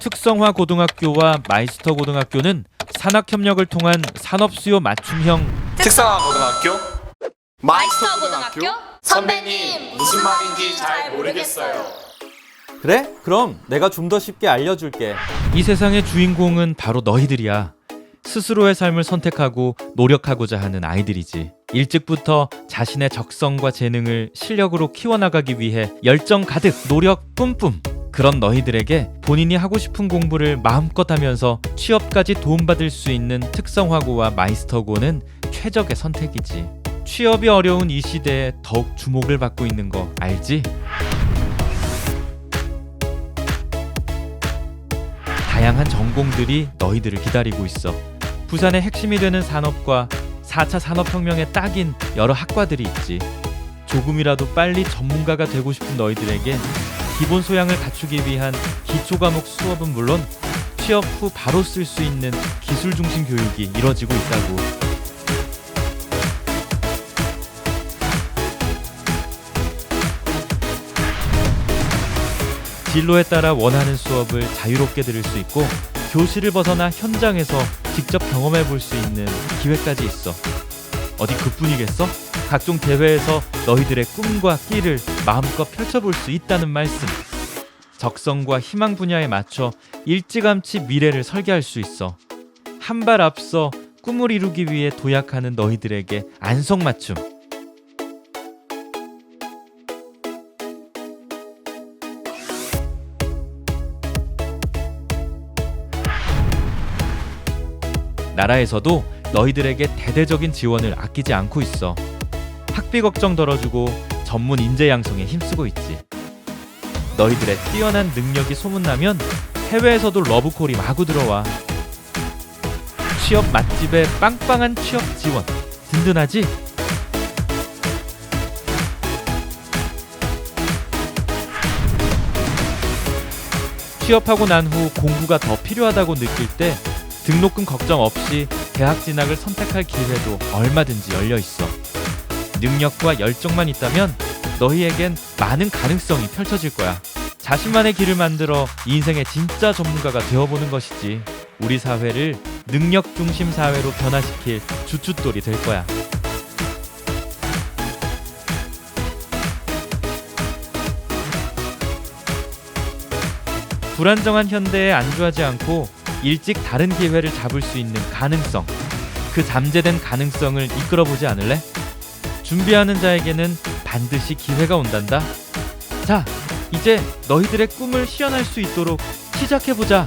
특성화 고등학교와 마이스터 고등학교는 산학 협력을 통한 산업 수요 맞춤형 특성화 고등학교 마이스터 고등학교? 선배님 무슨 말인지 잘 모르겠어요. 그래? 그럼 내가 좀 더 쉽게 알려줄게. 이 세상의 주인공은 바로 너희들이야. 스스로의 삶을 선택하고 노력하고자 하는 아이들이지. 일찍부터 자신의 적성과 재능을 실력으로 키워나가기 위해 열정 가득, 노력 뿜뿜. 그런 너희들에게 본인이 하고 싶은 공부를 마음껏 하면서 취업까지 도움받을 수 있는 특성화고와 마이스터고는 최적의 선택이지. 취업이 어려운 이 시대에 더욱 주목을 받고 있는 거 알지? 다양한 전공들이 너희들을 기다리고 있어. 부산의 핵심이 되는 산업과 4차 산업혁명에 딱인 여러 학과들이 있지. 조금이라도 빨리 전문가가 되고 싶은 너희들에게 기본 소양을 갖추기 위한 기초 과목 수업은 물론 취업 후 바로 쓸 수 있는 기술 중심 교육이 이뤄지고 있다고. 진로에 따라 원하는 수업을 자유롭게 들을 수 있고 교실을 벗어나 현장에서 직접 경험해 볼 수 있는 기회까지 있어. 어디 그뿐이겠어? 각종 대회에서 너희들의 꿈과 끼를 마음껏 펼쳐볼 수 있다는 말씀. 적성과 희망 분야에 맞춰 일찌감치 미래를 설계할 수 있어. 한 발 앞서 꿈을 이루기 위해 도약하는 너희들에게 안성맞춤. 나라에서도 너희들에게 대대적인 지원을 아끼지 않고 있어. 학비 걱정 덜어주고 전문 인재 양성에 힘쓰고 있지. 너희들의 뛰어난 능력이 소문나면 해외에서도 러브콜이 마구 들어와. 취업 맛집에 빵빵한 취업 지원. 든든하지? 취업하고 난 후 공부가 더 필요하다고 느낄 때 등록금 걱정 없이 대학 진학을 선택할 기회도 얼마든지 열려 있어. 능력과 열정만 있다면 너희에겐 많은 가능성이 펼쳐질 거야. 자신만의 길을 만들어 인생의 진짜 전문가가 되어보는 것이지. 우리 사회를 능력 중심 사회로 변화시킬 주춧돌이 될 거야. 불안정한 현대에 안주하지 않고 일찍 다른 기회를 잡을 수 있는 가능성. 그 잠재된 가능성을 이끌어 보지 않을래? 준비하는 자에게는 반드시 기회가 온단다. 자, 이제 너희들의 꿈을 실현할 수 있도록 시작해 보자.